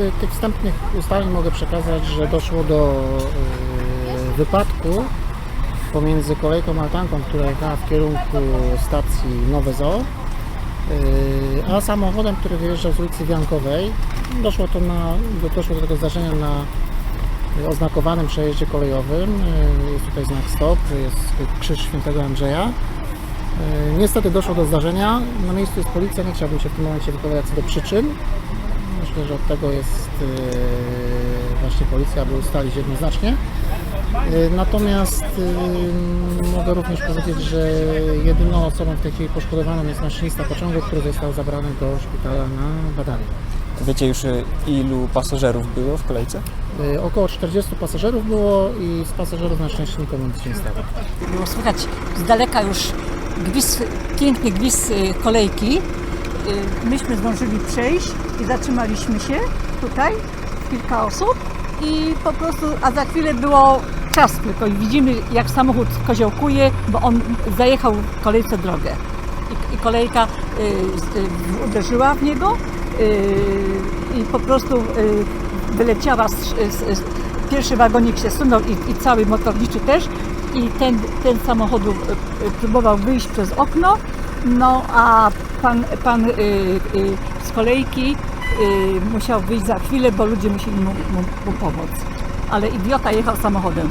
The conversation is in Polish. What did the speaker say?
y, tych wstępnych ustaleń mogę przekazać, że doszło do y, wypadku pomiędzy kolejką Maltanką, która jechała w kierunku stacji Nowe Zoo, y, a samochodem, który wyjeżdżał z ulicy Wiankowej. Doszło, to na, doszło do tego zdarzenia na oznakowanym przejeździe kolejowym. Y, Jest tutaj znak stop, jest krzyż świętego Andrzeja. Niestety doszło do zdarzenia. Na miejscu jest policja, nie chciałbym się w tym momencie wypowiadać co do przyczyn. Myślę, że od tego jest y, właśnie policja, aby ustalić jednoznacznie. Y, Natomiast y, mogę również powiedzieć, że jedyną osobą w tej chwili poszkodowaną jest maszynista pociągu, który został zabrany do szpitala na badanie. Wiecie już ilu pasażerów było w kolejce? Około 40 pasażerów było i z pasażerów na szczęście nikomu nic nie stało. Było słychać z daleka już gwizd, piękny gwizd kolejki. Y, Myśmy zdążyli przejść i zatrzymaliśmy się tutaj, kilka osób i po prostu, a za chwilę było czas tylko i widzimy jak samochód koziołkuje, bo on zajechał kolejce drogę. I, i kolejka y, y, uderzyła w niego y, i po prostu y, wyleciała, z, z, z, pierwszy wagonik się sunął i, i cały motorniczy też i ten, ten samochód y, y, próbował wyjść przez okno, no a pan, pan y, y, z kolejki y, musiał wyjść za chwilę, bo ludzie musieli mu, mu, mu pomóc. Ale idiota jechał samochodem.